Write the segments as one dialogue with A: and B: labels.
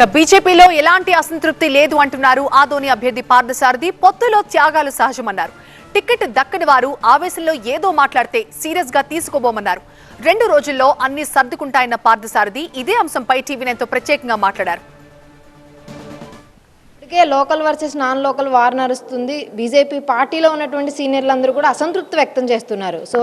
A: ఇక బీజేపీలో ఎలాంటి అసంతృప్తి లేదు అంటున్నారు ఆదోని అభ్యర్థి పార్థసారథి. పొత్తులో త్యాగాలు సహజమన్నారు. టికెట్ దక్కని వారు ఆవేశంలో ఏదో మాట్లాడితే సీరియస్గా తీసుకోబోమన్నారు రెండు రోజుల్లో అన్ని సర్దుకుంటాయన్న పార్థసారథి. ఇదే అంశంపై టీవీ నైన్తో ప్రత్యేకంగా మాట్లాడారు.
B: ఇప్పటికే local versus non local war నడుస్తుంది. బీజేపీ పార్టీలో ఉన్నటువంటి సీనియర్లందరూ కూడా అసంతృప్తి వ్యక్తం చేస్తున్నారు. సో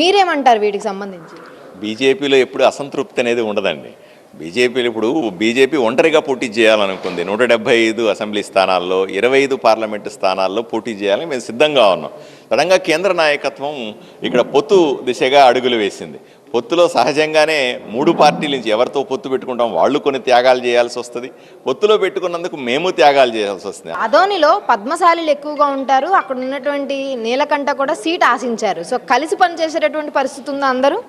B: మీరేమంటారు వీటికి సంబంధించి?
C: బీజేపీలో ఎప్పుడు అసంతృప్తి అనేది ఉండదండి. బీజేపీలు ఇప్పుడు బీజేపీ ఒంటరిగా పోటీ చేయాలనుకుంది. నూట డెబ్బై ఐదు అసెంబ్లీ స్థానాల్లో ఇరవై ఐదు పార్లమెంటు స్థానాల్లో పోటీ చేయాలని మేము సిద్ధంగా ఉన్నాం. సడన్గా కేంద్ర నాయకత్వం ఇక్కడ పొత్తు దిశగా అడుగులు వేసింది. పొత్తులో సహజంగానే మూడు పార్టీల నుంచి ఎవరితో పొత్తు పెట్టుకుంటాం వాళ్ళు కొన్ని త్యాగాలు చేయాల్సి వస్తుంది. పొత్తులో పెట్టుకున్నందుకు మేము త్యాగాలు చేయాల్సి వస్తుంది.
B: అదోనిలో పద్మశాలీలు ఎక్కువగా ఉంటారు. అక్కడ ఉన్నటువంటి నీలకంఠ కూడా సీట్ ఆశించారు. సో కలిసి పనిచేసేటటువంటి పరిస్థితి ఉందా అందరూ?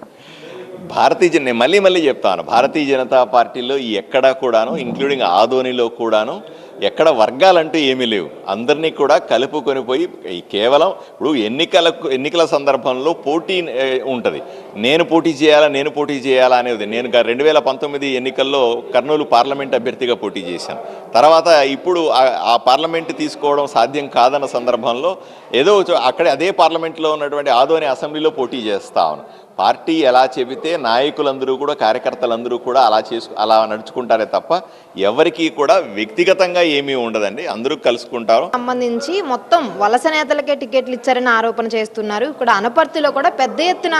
C: భారతీయ జన మళ్ళీ మళ్ళీ చెప్తాను. భారతీయ జనతా పార్టీలో ఎక్కడా కూడాను ఇంక్లూడింగ్ ఆధోనిలో కూడాను ఎక్కడ వర్గాలంటూ ఏమీ లేవు. అందరినీ కూడా కలుపుకొని పోయి కేవలం ఇప్పుడు ఎన్నికలకు ఎన్నికల సందర్భంలో పోటీ ఉంటుంది. నేను పోటీ చేయాలా నేను పోటీ చేయాలా అనేది. నేను రెండు వేల పంతొమ్మిది ఎన్నికల్లో కర్నూలు పార్లమెంట్ అభ్యర్థిగా పోటీ చేశాను. తర్వాత ఇప్పుడు ఆ- పార్లమెంట్ తీసుకోవడం సాధ్యం కాదన్న సందర్భంలో ఏదో చో- అక్కడే అదే పార్లమెంట్లో ఉన్నటువంటి ఆదోని అసెంబ్లీలో పోటీ చేస్తా పార్టీ ఎలా చెబితే నాయకులందరూ కూడా కార్యకర్తలందరూ కూడా అలా చేసు అలా నడుచుకుంటారే తప్ప ఎవరికీ కూడా వ్యక్తిగతంగా ఏమీ ఉండదండి. అందరూ కలుసుకుంటారు.
B: సంబంధించి మొత్తం వలస నేతలకే టికెట్లు ఇచ్చారని ఆరోపణ చేస్తున్నారు. ఇక్కడ అనపర్తిలో కూడా పెద్ద ఎత్తున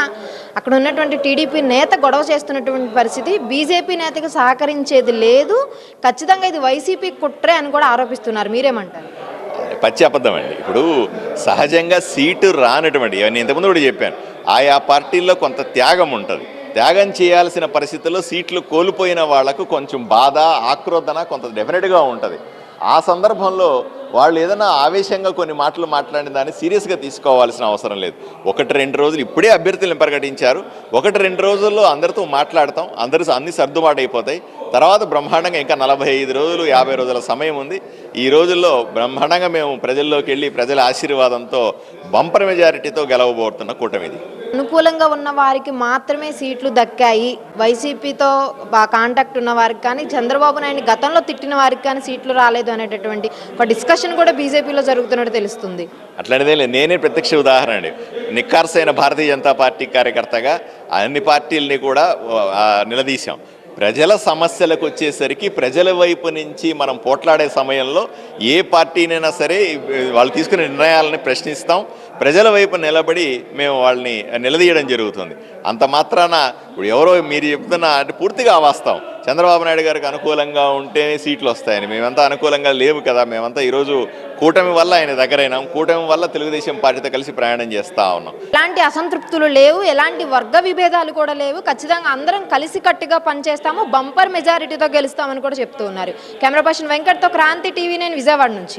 B: అక్కడ ఉన్నటువంటి టీడీపీ నేత గొడవ చేస్తున్నటువంటి పరిస్థితి. బీజేపీ నేతకు సహకరించేది లేదు. ఖచ్చితంగా ఇది వైసీపీ కుట్రే అని కూడా ఆరోపిస్తున్నారు. మీరేమంటారు?
C: పచ్చి అబద్ధం అండి. ఇప్పుడు సహజంగా సీటు రానటువంటి నేను ఇంతకుముందు కూడా చెప్పాను. ఆయా పార్టీల్లో కొంత త్యాగం ఉంటుంది. త్యాగం చేయాల్సిన పరిస్థితుల్లో సీట్లు కోల్పోయిన వాళ్ళకు కొంచెం బాధ ఆక్రోధన కొంత డెఫినెట్గా ఉంటుంది. ఆ సందర్భంలో వాళ్ళు ఏదైనా ఆవేశంగా కొన్ని మాటలు మాట్లాడిన దాన్ని సీరియస్గా తీసుకోవాల్సిన అవసరం లేదు. ఒకటి రెండు రోజులు ఇప్పుడే అభ్యర్థులను ప్రకటించారు ఒకటి రెండు రోజుల్లో అందరితో మాట్లాడతాం. అందరూ అన్ని సర్దుబాటు అయిపోతాయి తర్వాత బ్రహ్మాండంగా ఇంకా నలభై ఐదు రోజులు యాభై రోజుల సమయం ఉంది. ఈ రోజుల్లో బ్రహ్మాండంగా మేము ప్రజల్లోకి వెళ్ళి ప్రజల ఆశీర్వాదంతో బంపర్ మెజారిటీతో గెలవబోతున్న కూటమిది.
B: అనుకూలంగా ఉన్న వారికి మాత్రమే సీట్లు దక్కాయి. వైసీపీతో బా కాంటాక్ట్ ఉన్న వారికి కానీ చంద్రబాబు నాయుడు గతంలో తిట్టిన వారికి కానీ సీట్లు రాలేదు అనేటటువంటి ఒక డిస్కషన్ కూడా బీజేపీలో జరుగుతున్నట్టు తెలుస్తుంది.
C: అట్లాంటిదే లేదు. నేనే ప్రత్యక్ష ఉదాహరణ అండి. నిక్కార్సైన భారతీయ జనతా పార్టీ కార్యకర్తగా అన్ని పార్టీలని కూడా నిలదీశాం. ప్రజల సమస్యలకు వచ్చేసరికి ప్రజల వైపు నుంచి మనం పోట్లాడే సమయంలో ఏ పార్టీనైనా సరే వాళ్ళు తీసుకునే నిర్ణయాలని ప్రశ్నిస్తాం. ప్రజల వైపు నిలబడి మేము వాళ్ళని నిలదీయడం జరుగుతుంది. అంత మాత్రాన ఇప్పుడు ఎవరో మీరు చెప్తున్న అంటే పూర్తిగా అవాస్తాం చంద్రబాబు నాయుడు గారికి అనుకూలంగా ఉంటేనే సీట్లు వస్తాయని. మేమంతా అనుకూలంగా లేవు కదా. మేమంతా ఈరోజు కూటమి వల్ల ఆయన దగ్గరైనాం. కూటమి వల్ల తెలుగుదేశం పార్టీతో కలిసి ప్రయాణం చేస్తూ ఉన్నాం.
B: ఎలాంటి అసంతృప్తులు లేవు. ఎలాంటి వర్గ విభేదాలు కూడా లేవు. ఖచ్చితంగా అందరం కలిసి కట్టుగా పనిచేస్తాము. బంపర్ మెజారిటీతో గెలుస్తామని కూడా చెప్తూ ఉన్నారు. కెమెరా పర్సన్ వెంకట్తో క్రాంతి టీవీ నేను విజయవాడ నుంచి.